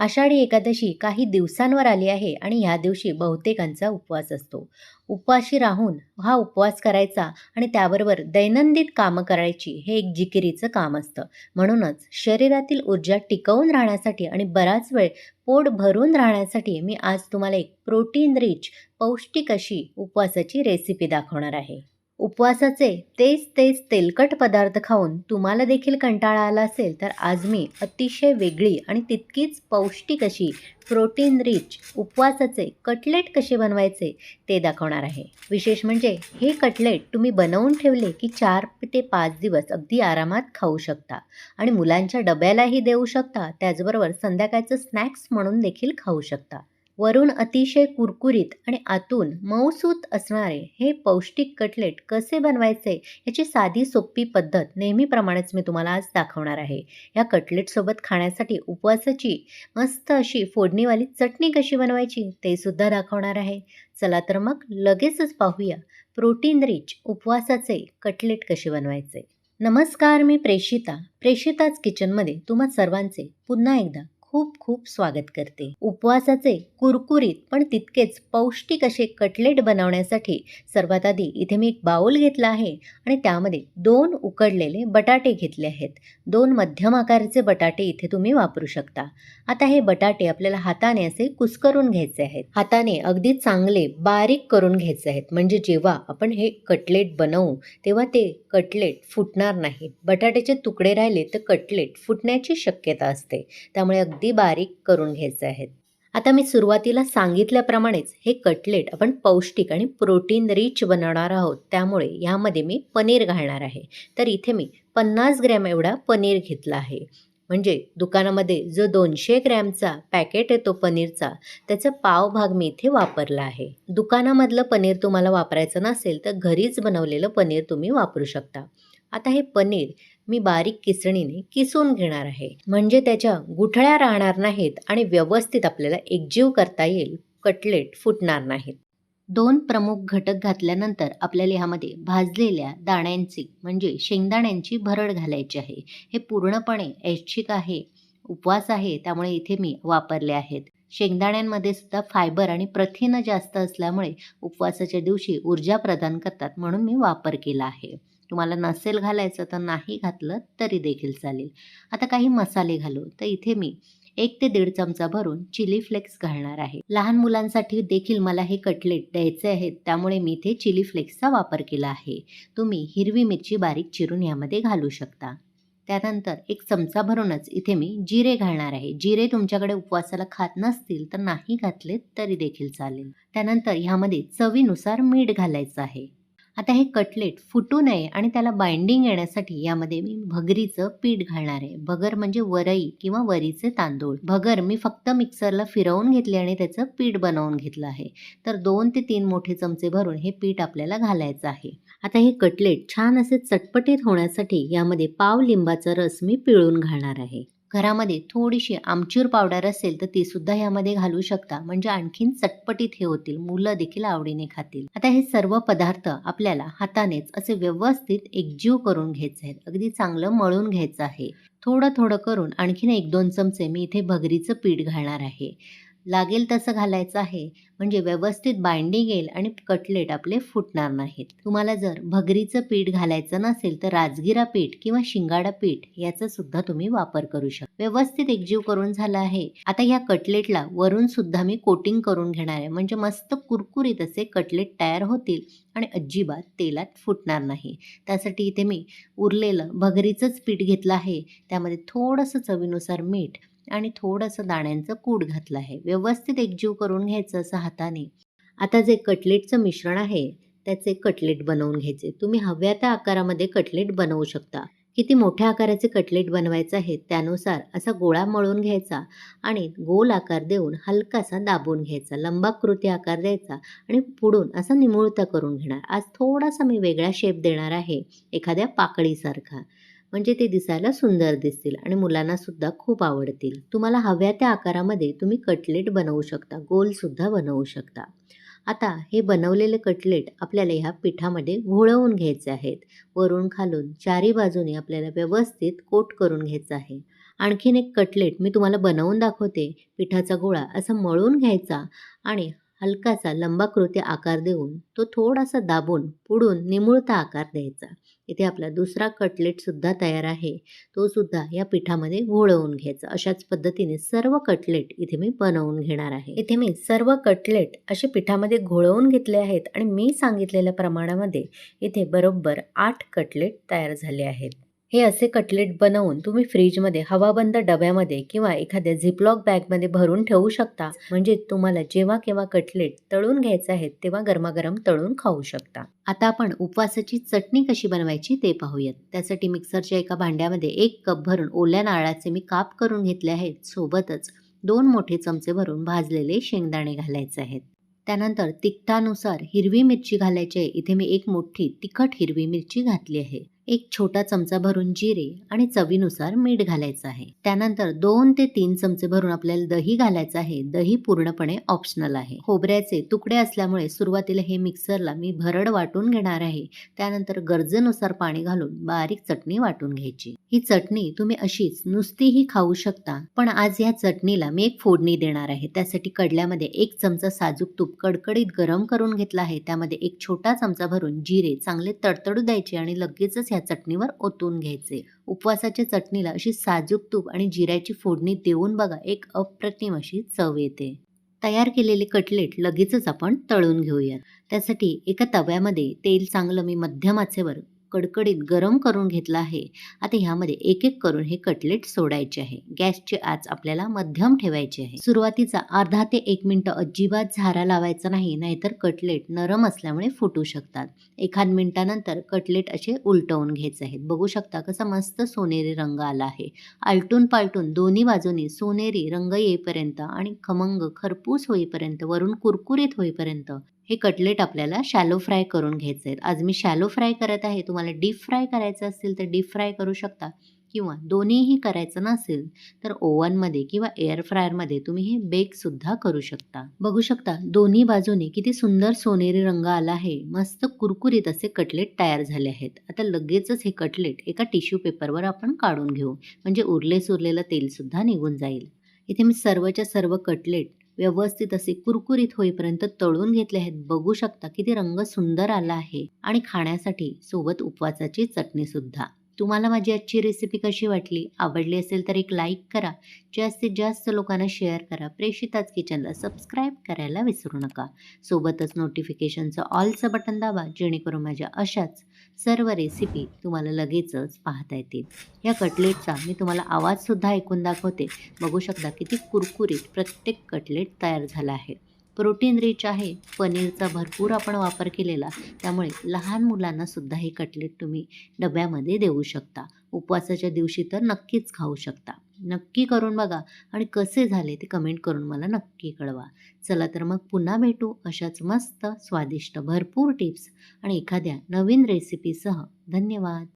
आषाढी एकादशी काही दिवसांवर आली आहे आणि ह्या दिवशी बहुतेकांचा उपवास असतो. उपवाशी राहून हा उपवास करायचा आणि त्याबरोबर दैनंदिन कामं करायची हे एक जिकिरीचं काम असतं. म्हणूनच शरीरातील ऊर्जा टिकवून राहण्यासाठी आणि बराच वेळ पोट भरून राहण्यासाठी मी आज तुम्हाला एक प्रोटीन रिच पौष्टिक अशी उपवासाची रेसिपी दाखवणार आहे. उपवासाचे तेच तेच तेलकट पदार्थ खाऊन तुम्हाला देखील कंटाळा आला असेल तर आज मी अतिशय वेगळी आणि तितकीच पौष्टिक अशी प्रोटीन रिच उपवासाचे कटलेट कसे बनवायचे ते दाखवणार आहे. विशेष म्हणजे हे कटलेट तुम्ही बनवून ठेवले की चार ते पाच दिवस अगदी आरामात खाऊ शकता आणि मुलांच्या डब्यालाही देऊ शकता त्याचबरोबर संध्याकाळचं स्नॅक्स म्हणून देखील खाऊ शकता. वरून अतिशय कुरकुरीत आणि आतून मऊसूत असणारे हे पौष्टिक कटलेट कसे बनवायचे याची साधी सोपी पद्धत नेहमीप्रमाणेच मी तुम्हाला आज दाखवणार आहे. या कटलेटसोबत खाण्यासाठी उपवासाची मस्त अशी फोडणीवाली चटणी कशी बनवायची ते सुद्धा दाखवणार आहे. चला तर मग लगेचच पाहूया प्रोटीन रिच उपवासाचे कटलेट कसे बनवायचे. नमस्कार मी प्रेषिता. प्रेषिताच किचनमध्ये तुम्हा सर्वांचे पुन्हा एकदा खूप खूप स्वागत करते. उपवासाचे कुरकुरीत पण तितकेच पौष्टिक असे कटलेट बनवण्यासाठी सर्वात आधी इथे मी एक बाऊल घेतला आहे आणि त्यामध्ये दोन उकडलेले बटाटे घेतले आहेत. दोन मध्यम आकाराचे बटाटे इथे तुम्ही वापरू शकता. आता हे बटाटे आपल्याला हाताने असे कुस्करून घ्यायचे आहेत. हाताने अगदी चांगले बारीक करून घ्यायचे आहेत. म्हणजे जेव्हा आपण हे कटलेट बनवू तेव्हा ते कटलेट फुटणार नाहीत बटाट्याचे तुकडे राहिले तर कटलेट फुटण्याची शक्यता असते. त्यामुळे अगदी बारीक करून घ्यायचे आहेत. आता मी सुरुवातीला सांगितल्याप्रमाणेच हे कटलेट आपण पौष्टिक आणि प्रोटीन रिच बनवणार आहोत. त्यामुळे यामध्ये मी पनीर घालणार आहे. तर इथे मी पन्नास ग्रॅम एवढा पनीर घेतला आहे. म्हणजे दुकानामध्ये जो दोनशे ग्रॅमचा पॅकेट येतो पनीरचा त्याचा पाव भाग मी इथे वापरला आहे. दुकानामधलं पनीर तुम्हाला वापरायचं नसेल तर घरीच बनवलेलं पनीर तुम्ही वापरू शकता. आता हे पनीर मी बारीक किसणीने किसून घेणार आहे. म्हणजे त्याच्या गुठळ्या राहणार नाहीत आणि व्यवस्थित आपल्याला एकजीव करता येईल कटलेट फुटणार नाहीत. दोन प्रमुख घटक घातल्यानंतर आपल्याला ह्यामध्ये भाजलेल्या दाण्यांची म्हणजे शेंगदाण्यांची भरड घालायची आहे. हे पूर्णपणे ऐच्छिक आहे उपवास आहे त्यामुळे इथे मी वापरले आहेत. शेंगदाण्यांमध्ये सुद्धा फायबर आणि प्रथिनं जास्त असल्यामुळे उपवासाच्या दिवशी ऊर्जा प्रदान करतात म्हणून मी वापर केला आहे. तुम्हाला नसेल घालायचं तर नाही घातलं तरी देखील चालेल. आता काही मसाले घालू तर इथे मी एक ते दीड चमचा भरून चिली फ्लेक्स घालणार आहे. लहान मुलांसाठी देखील मला हे कटलेट द्यायचे आहेत त्यामुळे मी इथे चिली फ्लेक्सचा वापर केला आहे. तुम्ही हिरवी मिरची बारीक चिरून यामध्ये घालू शकता. त्यानंतर एक चमचा भरूनच इथे मी जिरे घालणार आहे. जिरे तुमच्याकडे उपवासाला खात नसतील तर नाही घातले तरी देखील चालेल. त्यानंतर ह्यामध्ये चवीनुसार मीठ घालायचं आहे. आता हे कटलेट फुटू नये आणि त्याला बाइंडिंग येण्यासाठी यामध्ये मी भगरीचं पीठ घालणार आहे. भगर म्हणजे वरई किंवा वरीचे तांदूळ. भगर मी फक्त मिक्सरला फिरवून घेतले आणि त्याचं पीठ बनवून घेतलं आहे. तर दोन ते तीन मोठे चमचे भरून हे पीठ आपल्याला घालायचं आहे. आता हे कटलेट छान असे चटपटीत होण्यासाठी यामध्ये पाव लिंबाचा रस मी पिळून घालणार आहे. घरामध्ये थोडीशी आमचूर पावडर असेल तर ती सुद्धा यामध्ये घालू शकता. म्हणजे आणखीन चटपटीत हे होतील. मुलं देखील आवडीने खातील. आता हे सर्व पदार्थ आपल्याला हातानेच असे व्यवस्थित एकजीव करून घ्यायचे आहेत. अगदी चांगलं मळून घ्यायचं आहे. थोडं थोडं करून आणखीन एक दोन चमचे मी इथे भगरीचं पीठ घालणार आहे. लागेल तसं घालायचं आहे. म्हणजे व्यवस्थित बाइंडिंग येईल आणि कटलेट आपले फुटणार नाहीत. तुम्हाला जर भगरीचं पीठ घालायचं नसेल तर राजगिरा पीठ किंवा शिंगाडा पीठ याचा सुद्धा तुम्ही वापर करू शकता व्यवस्थित एकजीव करून झाला आहे. आता ह्या कटलेटला वरून सुद्धा मी कोटिंग करून घेणार आहे. म्हणजे मस्त कुरकुरीत असे कटलेट तयार होतील आणि अजिबात तेलात फुटणार नाही. त्यासाठी इथे मी उरलेलं भगरीचंच पीठ घेतलं आहे. त्यामध्ये थोडंसं चवीनुसार मीठ आणि थोडंसं दाण्यांचं कूट घातलं आहे. व्यवस्थित एकजीव करून घ्यायचं असं हाताने. आता जे कटलेटचं मिश्रण आहे त्याचे कटलेट बनवून घ्यायचे. तुम्ही हव्या त्या आकारामध्ये कटलेट बनवू शकता. किती मोठ्या आकाराचे कटलेट बनवायचं आहे त्यानुसार असा गोळा मळून घ्यायचा आणि गोल आकार देऊन हलकासा दाबून घ्यायचा. लंबाकृती आकार द्यायचा आणि पुढून असा निमुळता करून घेणार. आज थोडासा मी वेगळा शेप देणार आहे एखाद्या पाकळीसारखा. म्हणजे ते दिसायला सुंदर दिसतील आणि मुलांना सुद्धा खूप आवडतील. तुम्हाला हव्या त्या आकारामध्ये तुम्ही कटलेट बनवू शकता गोलसुद्धा बनवू शकता. आता हे बनवलेले कटलेट आपल्याला ह्या पिठामध्ये घोळवून घ्यायचे आहेत. वरून खालून चारी बाजूने आपल्याला व्यवस्थित कोट करून घ्यायचं आहे. आणखीन एक कटलेट मी तुम्हाला बनवून दाखवते. पिठाचा गोळा असा मळून घ्यायचा आणि हलकासा लंबाकृती आकार देऊन तो थोडासा दाबून पुढून निमुळता आकार द्यायचा. इथे आपला दुसरा कटलेटसुद्धा तयार आहे. तो सुद्धा या पिठामध्ये घोळवून घ्यायचा. अशाच पद्धतीने सर्व कटलेट इथे मी बनवून घेणार आहे. इथे मी सर्व कटलेट असे पिठामध्ये घोळवून घेतले आहेत आणि मी सांगितलेल्या प्रमाणामध्ये इथे बरोबर आठ कटलेट तयार झाले आहेत. हे असे कटलेट बनवून तुम्ही फ्रीजमध्ये हवाबंद डब्यामध्ये किंवा एखाद्या झिपलॉक बॅगमध्ये भरून ठेवू शकता. म्हणजे तुम्हाला जेव्हा केव्हा कटलेट तळून घ्यायचे आहेत तेव्हा गरमागरम तळून खाऊ शकता. आता आपण उपवासाची चटणी कशी बनवायची ते पाहूयात. त्यासाठी मिक्सरच्या एका भांड्यामध्ये एक कप भरून ओल्या नारळाचे मी काप करून घेतले आहेत. सोबतच दोन मोठे चमचे भरून भाजलेले शेंगदाणे घालायचे आहेत. त्यानंतर तिखटानुसार हिरवी मिरची घालायची आहे. इथे मी एक मोठी तिखट हिरवी मिरची घातली आहे. एक छोटा चमचा भरून जिरे आणि चवीनुसार मीठ घालायचं आहे. त्यानंतर दोन ते तीन चमचे भरून आपल्याला दही घालायचं आहे. दही पूर्णपणे ऑप्शनल आहे. खोबऱ्याचे तुकडे असल्यामुळे सुरुवातीला हे मिक्सरला मी भरड वाटून घेणार आहे. त्यानंतर गरजेनुसार पाणी घालून बारीक चटणी वाटून घ्यायची. ही चटणी तुम्ही अशीच नुसतीही खाऊ शकता पण आज या चटणीला मी एक फोडणी देणार आहे. त्यासाठी कडल्यामध्ये एक चमचा साजूक तूप कडकडीत गरम करून घेतला आहे. त्यामध्ये एक छोटा चमचा भरून जिरे चांगले तडतडू द्यायचे आणि लगेचच ह्या चटणीवर ओतून घ्यायचे. उपवासाच्या चटणीला अशी साजूक तूप आणि जिऱ्याची फोडणी देऊन बघा एक अप्रतिम अशी चव येते. तयार केलेले कटलेट लगेचच आपण तळून घेऊयात. त्यासाठी एका तव्यामध्ये तेल चांगलं मी मध्यम आचेवर कडकडीत गरम करून घेतला आहे. आता ह्यामध्ये एक एक करून हे कटलेट सोडायचे आहे. गॅसची आच आपल्याला मध्यम ठेवायची आहे. सुरुवातीचा अर्धा ते एक मिनिट अजिबात झारा लावायचा नाही नाहीतर कटलेट नरम असल्यामुळे फुटू शकतात. एखाद मिनिटानंतर कटलेट असे उलटवून घ्यायचे आहेत. बघू शकता कसा मस्त सोनेरी रंग आला आहे. आलटून पालटून दोन्ही बाजूनी सोनेरी रंग येईपर्यंत आणि खमंग खरपूस होईपर्यंत वरून कुरकुरीत होईपर्यंत हे कटलेट आपल्याला शॅलो फ्राय करून घ्यायचे आहेत आज मी शॅलो फ्राय करत आहे. तुम्हाला डीप फ्राय करायचं असेल तर डीप फ्राय करू शकता. किंवा दोन्हीही करायचं नसेल तर ओव्हनमध्ये किंवा एअर फ्रायरमध्ये तुम्ही हे बेकसुद्धा करू शकता. बघू शकता दोन्ही बाजूने किती सुंदर सोनेरी रंग आला आहे. मस्त कुरकुरीत असे कटलेट तयार झाले आहेत. आता लगेचच हे कटलेट एका टिश्यू पेपरवर आपण काढून घेऊ. म्हणजे उरले सुरलेलं तेलसुद्धा निघून जाईल. इथे मी सर्वच्या सर्व कटलेट व्यवस्थित असे कुरकुरीत होईपर्यंत तळून घेतले आहेत. बघू शकता किती रंग सुंदर आला आहे. आणि खाण्यासाठी सोबत उपवासाची चटणी सुद्धा तुम्हाला माझी आजची रेसिपी कशी वाटली? आवडली असेल तर एक लाईक करा. जास्तीत जास्त लोकांना शेअर करा. प्रेषिताच किचनला सबस्क्राईब करायला विसरू नका. सोबतच नोटिफिकेशनचं ऑलचं बटन दाबा जेणेकरून माझ्या अशाच सर्व रेसिपी तुम्हाला लगेचच पाहता येतील. या कटलेटचा मी तुम्हाला आवाजसुद्धा ऐकून दाखवते. बघू शकता किती कुरकुरीत प्रत्येक कटलेट तयार झाला आहे. प्रोटीन रिच आहे पनीरचा भरपूर आपण वापर केलेला त्यामुळे लहान मुलांनासुद्धा हे कटलेट तुम्ही डब्यामध्ये देऊ शकता. उपवासाच्या दिवशी तर नक्कीच खाऊ शकता. नक्की करून बघा आणि कसे झाले ते कमेंट करून मला नक्की कळवा. चला तर मग पुन्हा भेटू अशाच मस्त स्वादिष्ट भरपूर टिप्स आणि एखाद्या नवीन रेसिपीसह धन्यवाद!